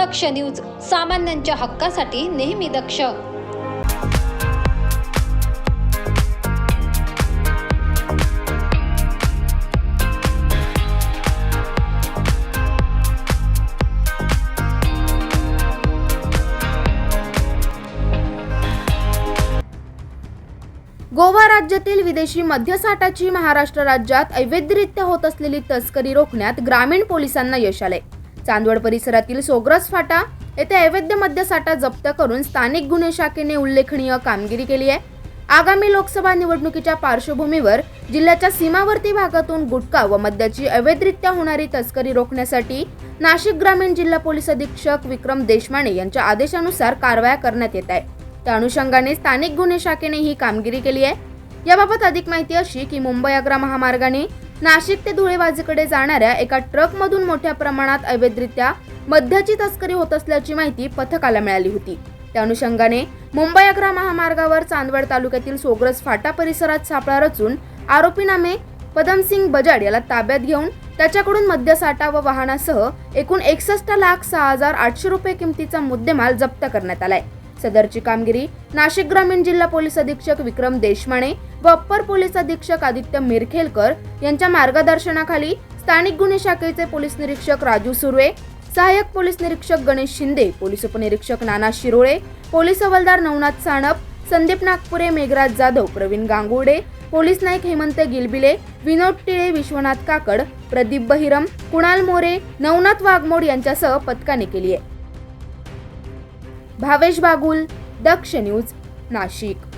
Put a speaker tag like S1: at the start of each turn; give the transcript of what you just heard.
S1: दक्ष news सामान्यांच्या हक्कासाठी नेहमी दक्ष.
S2: गोवा राज्यातील विदेशी मद्यसाठाची महाराष्ट्र राज्यात अवैधरित्या होत असलेली तस्करी रोखण्यात ग्रामीण पोलिसांना यश आले चांदवड परिसरातील सोग्रस फाटा येथे अवैध मद्यसाठा जप्त करून स्थानिक गुन्हे शाखेने उल्लेखनीय कामगिरी केली आहे. आगामी लोकसभा निवडणुकीच्या पार्श्वभूमीवर जिल्ह्याच्या सीमावर्ती भागातून गुटखा व मद्याची अवैधरित्या होणारी तस्करी रोखण्यासाठी नाशिक ग्रामीण जिल्हा पोलीस अधीक्षक विक्रम देशमाने यांच्या आदेशानुसार कारवाया करण्यात येत आहे. त्या अनुषंगाने स्थानिक गुन्हे शाखेने ही कामगिरी केली आहे. याबाबत अधिक माहिती अशी की मुंबई आग्रा महामार्गाने नाशिक ते धुळेबाजीकडे जाणाऱ्या एका ट्रकमधून मोठ्या प्रमाणात अवैधरित्या मद्याची तस्करी होत असल्याची माहिती पथकाला मिळाली होती. त्या अनुषंगाने मुंबई आग्रा महामार्गावर चांदवड तालुक्यातील सोग्रस फाटा परिसरात सापळा रचून आरोपी नामे पदमसिंग बजाड याला ताब्यात घेऊन त्याच्याकडून मद्यसाठा व वाहनासह एकूण एकसष्ट लाख सहा हजार आठशे रुपये किमतीचा मुद्देमाल जप्त करण्यात आलाय. सदरची कामगिरी नाशिक ग्रामीण जिल्हा पोलीस अधीक्षक विक्रम देशमाने व अप्पर पोलीस अधीक्षक आदित्य मिरखेलकर यांच्या मार्गदर्शनाखाली स्थानिक गुन्हे शाखेचे पोलीस निरीक्षक राजू सुर्वे सहाय्यक पोलीस निरीक्षक गणेश शिंदे पोलीस उपनिरीक्षक नाना शिरोळे पोलीस हवालदार नवनाथ साणप संदीप नागपुरे मेघराज जाधव प्रवीण गांगुडे पोलीस नाईक हेमंत गिलबिले विनोद टिळे विश्वनाथ काकड प्रदीप बहिरम कुणाल मोरे नवनाथ वाघमोड यांच्यासह पथकाने केली आहे. भावेश बागुल दक्ष न्यूज नाशिक.